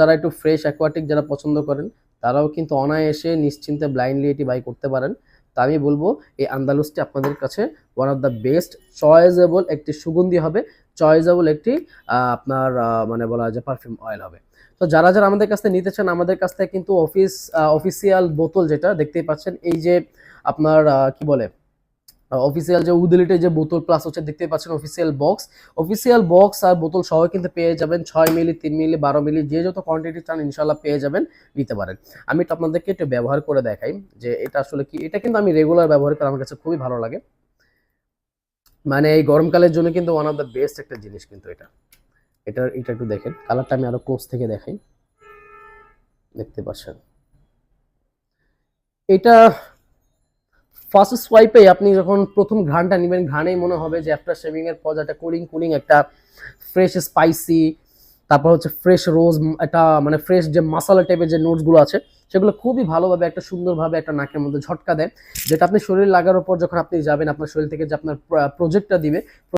যারা একটু fresh aquatic যারা পছন্দ করেন, তারাও কিন্তু অনায়াসে নিশ্চিন্তে ব্লাইন্ডলি এটি বাই করতে পারেন। তা আমি বলব, এই আন্দালুসটি আপনাদের কাছে one of the best choiceable একটি সুগন্ধি হবে। চয়েজেবল একটি আপনার মানে বলা যায় পারফিউম অয়েল হবে। তো যারা যারা আমাদের কাছ থেকে নিতে চান, আমাদের কাছ থেকে কিন্তু অফিস অফিসিয়াল বোতল যেটা, দেখতেই পাচ্ছেন, এই যে আপনার কি বলে? অফিসিয়াল যে উদলিটে যে বোতল প্লাস হচ্ছে দেখতে পাচ্ছেন অফিসিয়াল বক্স অফিসিয়াল বক্স আর বোতল সহ কিন্তু পেয়ে যাবেন ছয় মিলি, তিন মিলি, বারো মিলি, যে যত কোয়ান্টিটি চান ইনশাল্লাহ পেয়ে যাবেন, নিতে পারেন। আমি একটু আপনাদেরকে একটু ব্যবহার করে দেখাই যে এটা আসলে কি, এটা কিন্তু আমি রেগুলার ব্যবহার করে, আমার কাছে খুবই ভালো লাগে। মানে এই গরমকালের জন্য কিন্তু ওয়ান অফ দ্য বেস্ট একটা জিনিস কিন্তু এটা। এটা এটা একটু দেখেন কালারটা আমি আরও ক্লোজ থেকে দেখাই। দেখতে পাচ্ছেন। এটা ফার্স্ট সোয়াইপে আপনি যখন প্রথম ঘ্রাণটা নেবেন, ঘ্রাণেই মনে হবে যে আফটার শেভিং এর পর একটা কুলিং কুলিং একটা ফ্রেশ স্পাইসি তারপর হচ্ছে ফ্রেশ রোজ একটা মানে ফ্রেশ যে মশালা টাইপের যে নোটসগুলো আছে, সেগুলো খুবই ভালোভাবে একটা সুন্দরভাবে একটা নাকের মধ্যে ঝটকা দেয়, যেটা আপনি শরীর লাগার পর যখন আপনি যাবেন, আপনার শরীর থেকে যে আপনার প্রজেক্টটা দিবে